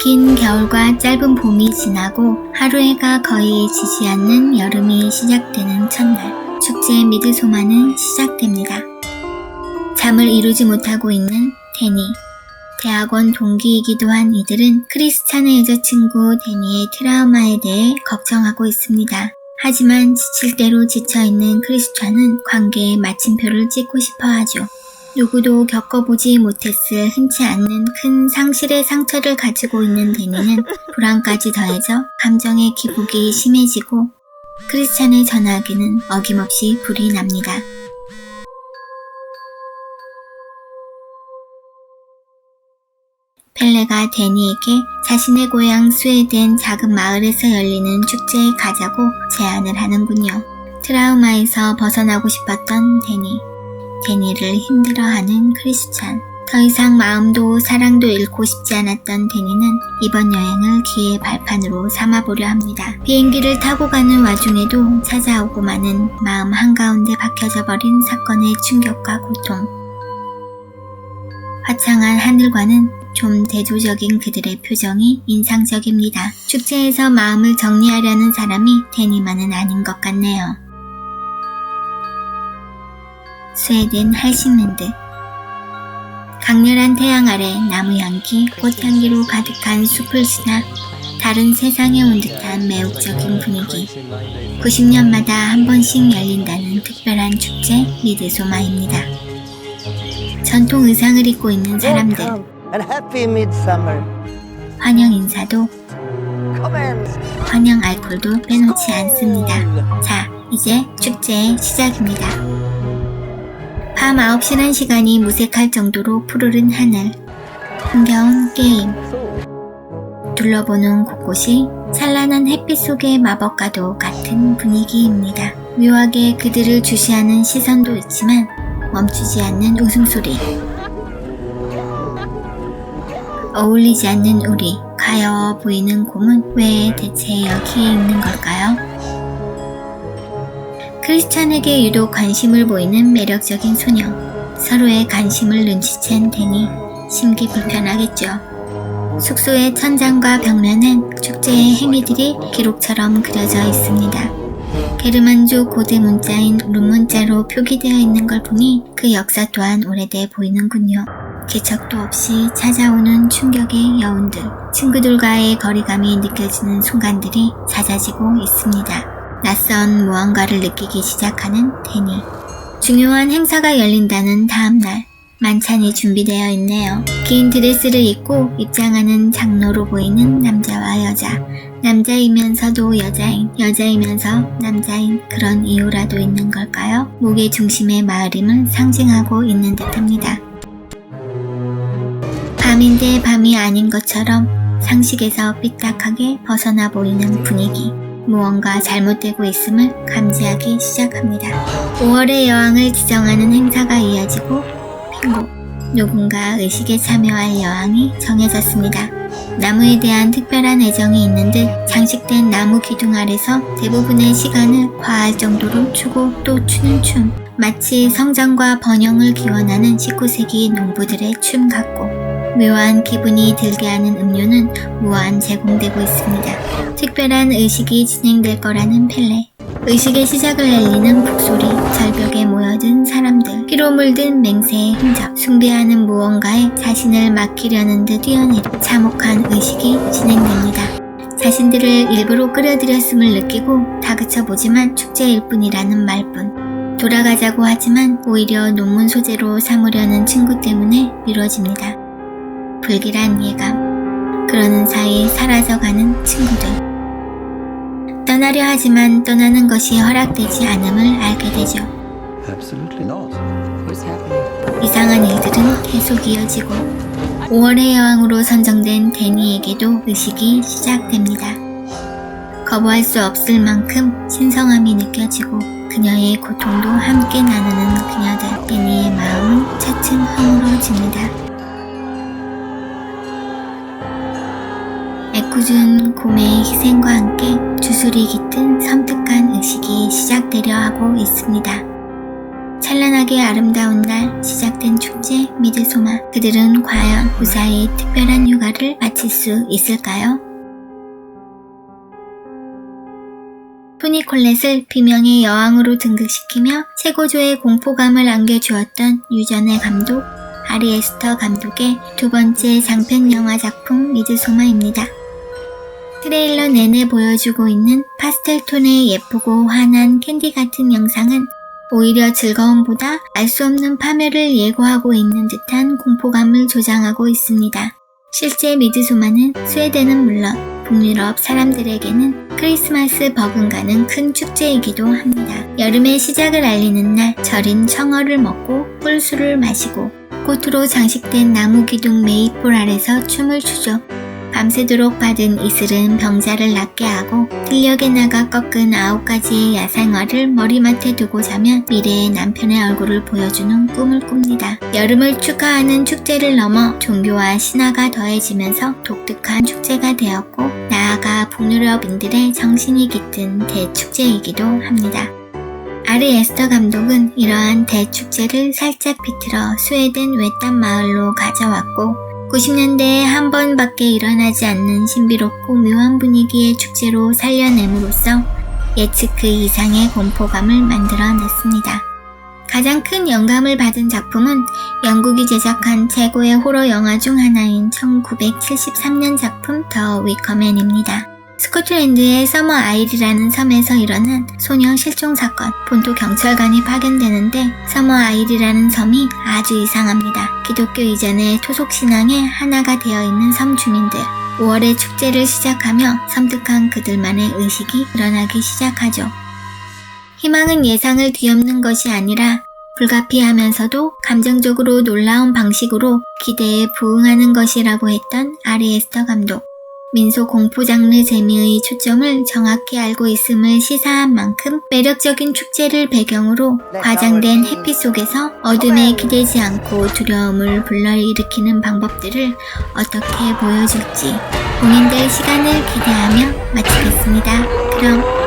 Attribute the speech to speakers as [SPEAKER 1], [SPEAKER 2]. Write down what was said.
[SPEAKER 1] 긴 겨울과 짧은 봄이 지나고 하루 해가 거의 지지 않는 여름이 시작되는 첫날, 축제의 미드소마는 시작됩니다. 잠을 이루지 못하고 있는 데니. 대학원 동기이기도 한 이들은 크리스찬의 여자친구 데니의 트라우마에 대해 걱정하고 있습니다. 하지만 지칠 대로 지쳐있는 크리스찬은 관계에 마침표를 찍고 싶어 하죠. 누구도 겪어보지 못했을 흔치 않는 큰 상실의 상처를 가지고 있는 데니는 불안까지 더해져 감정의 기복이 심해지고 크리스찬의 전화기는 어김없이 불이 납니다. 펠레가 데니에게 자신의 고향 스웨덴 작은 마을에서 열리는 축제에 가자고 제안을 하는군요. 트라우마에서 벗어나고 싶었던 데니. 데니를 힘들어하는 크리스찬. 더 이상 마음도 사랑도 잃고 싶지 않았던 데니는 이번 여행을 기회의 발판으로 삼아보려 합니다. 비행기를 타고 가는 와중에도 찾아오고 마는 마음 한가운데 박혀져 버린 사건의 충격과 고통. 화창한 하늘과는 좀 대조적인 그들의 표정이 인상적입니다. 축제에서 마음을 정리하려는 사람이 데니만은 아닌 것 같네요. 스웨덴 할싱랜드 강렬한 태양 아래 나무 향기, 꽃 향기로 가득한 숲을 지나 다른 세상에 온 듯한 매혹적인 분위기. 90년마다 한 번씩 열린다는 특별한 축제 미드소마입니다. 전통 의상을 입고 있는 사람들. 환영 인사도. 환영 알콜도 빼놓지 않습니다. 자, 이제 축제의 시작입니다. 밤 9시란 시간이 무색할 정도로 푸르른 하늘. 흥겨운 게임. 둘러보는 곳곳이 찬란한 햇빛 속의 마법과도 같은 분위기입니다. 묘하게 그들을 주시하는 시선도 있지만 멈추지 않는 웃음소리. 어울리지 않는 우리, 가여워 보이는 곰은 왜 대체 여기에 있는 걸까요? 크리스찬에게 유독 관심을 보이는 매력적인 소녀. 서로의 관심을 눈치챈 데니 심기 불편하겠죠. 숙소의 천장과 벽면엔 축제의 행위들이 기록처럼 그려져 있습니다. 게르만족 고대 문자인 룸문자로 표기되어 있는 걸 보니 그 역사 또한 오래돼 보이는군요. 개척도 없이 찾아오는 충격의 여운들, 친구들과의 거리감이 느껴지는 순간들이 잦아지고 있습니다. 낯선 무언가를 느끼기 시작하는 데니. 중요한 행사가 열린다는 다음날, 만찬이 준비되어 있네요. 긴 드레스를 입고 입장하는 장로로 보이는 남자와 여자. 남자이면서도 여자인, 여자이면서 남자인 그런 이유라도 있는 걸까요? 목의 중심의 마을임을 상징하고 있는 듯 합니다. 밤인데 밤이 아닌 것처럼 상식에서 삐딱하게 벗어나 보이는 분위기. 무언가 잘못되고 있음을 감지하기 시작합니다. 5월의 여왕을 지정하는 행사가 이어지고 핑고. 누군가 의식에 참여할 여왕이 정해졌습니다. 나무에 대한 특별한 애정이 있는 듯 장식된 나무 기둥 아래서 대부분의 시간을 과할 정도로 추고 또 추는 춤. 마치 성장과 번영을 기원하는 19세기 농부들의 춤 같고 묘한 기분이 들게 하는 음료는 무한 제공되고 있습니다. 특별한 의식이 진행될 거라는 펠레. 의식의 시작을 알리는 북소리, 절벽에 모여든 사람들, 피로 물든 맹세의 흔적, 숭배하는 무언가에 자신을 맡기려는 듯 뛰어내린 참혹한 의식이 진행됩니다. 자신들을 일부러 끌어들였음을 느끼고 다그쳐보지만 축제일 뿐이라는 말뿐. 돌아가자고 하지만 오히려 논문 소재로 삼으려는 친구 때문에 미뤄집니다. 불길한 예감. 그러는 사이 사라져가는 친구들. 떠나려 하지만 떠나는 것이 허락되지 않음을 알게 되죠.
[SPEAKER 2] Absolutely not.
[SPEAKER 3] What's happening?
[SPEAKER 1] 이상한 일들은 계속 이어지고 5월의 여왕으로 선정된 데니에게도 의식이 시작됩니다. 거부할 수 없을 만큼 신성함이 느껴지고 그녀의 고통도 함께 나누는 그녀들 데니의 마음은 차츰 허물어집니다. 애꿎은 곰의 희생과 함께 주술이 깃든 섬뜩한 의식이 시작되려 하고 있습니다. 찬란하게 아름다운 날 시작된 축제 미드 소마. 그들은 과연 무사히 특별한 휴가를 마칠 수 있을까요? 토니 콜렛을 비명의 여왕으로 등극시키며 최고조의 공포감을 안겨주었던 유전의 감독 아리에스터 감독의 두 번째 장편 영화 작품 미드소마입니다. 트레일러 내내 보여주고 있는 파스텔 톤의 예쁘고 환한 캔디 같은 영상은 오히려 즐거움보다 알 수 없는 파멸을 예고하고 있는 듯한 공포감을 조장하고 있습니다. 실제 미드소마는 스웨덴은 물론 북유럽 사람들에게는 크리스마스 버금가는 큰 축제이기도 합니다. 여름의 시작을 알리는 날 절인 청어를 먹고 꿀술을 마시고 꽃으로 장식된 나무 기둥 메이플 아래서 춤을 추죠. 밤새도록 받은 이슬은 병자를 낫게 하고 들녘에 나가 꺾은 아홉 가지의 야생화를 머리맡에 두고 자면 미래의 남편의 얼굴을 보여주는 꿈을 꿉니다. 여름을 축하하는 축제를 넘어 종교와 신화가 더해지면서 독특한 축제가 되었고 나아가 북유럽인들의 정신이 깃든 대축제이기도 합니다. 아리 에스터 감독은 이러한 대축제를 살짝 비틀어 스웨덴 외딴 마을로 가져왔고 90년대에 한 번밖에 일어나지 않는 신비롭고 묘한 분위기의 축제로 살려냄으로써 예측 그 이상의 공포감을 만들어냈습니다. 가장 큰 영감을 받은 작품은 영국이 제작한 최고의 호러 영화 중 하나인 1973년 작품 더 위커맨입니다. 스코틀랜드의 서머 아일이라는 섬에서 일어난 소녀 실종 사건. 본토 경찰관이 파견되는데 서머 아일이라는 섬이 아주 이상합니다. 기독교 이전의 토속 신앙의 하나가 되어 있는 섬 주민들. 5월에 축제를 시작하며 섬뜩한 그들만의 의식이 일어나기 시작하죠. 희망은 예상을 뒤엎는 것이 아니라 불가피하면서도 감정적으로 놀라운 방식으로 기대에 부응하는 것이라고 했던 아리에스터 감독. 민속 공포 장르 재미의 초점을 정확히 알고 있음을 시사한 만큼 매력적인 축제를 배경으로 과장된 해피 속에서 어둠에 기대지 않고 두려움을 불러일으키는 방법들을 어떻게 보여줄지 공인될 시간을 기대하며 마치겠습니다. 그럼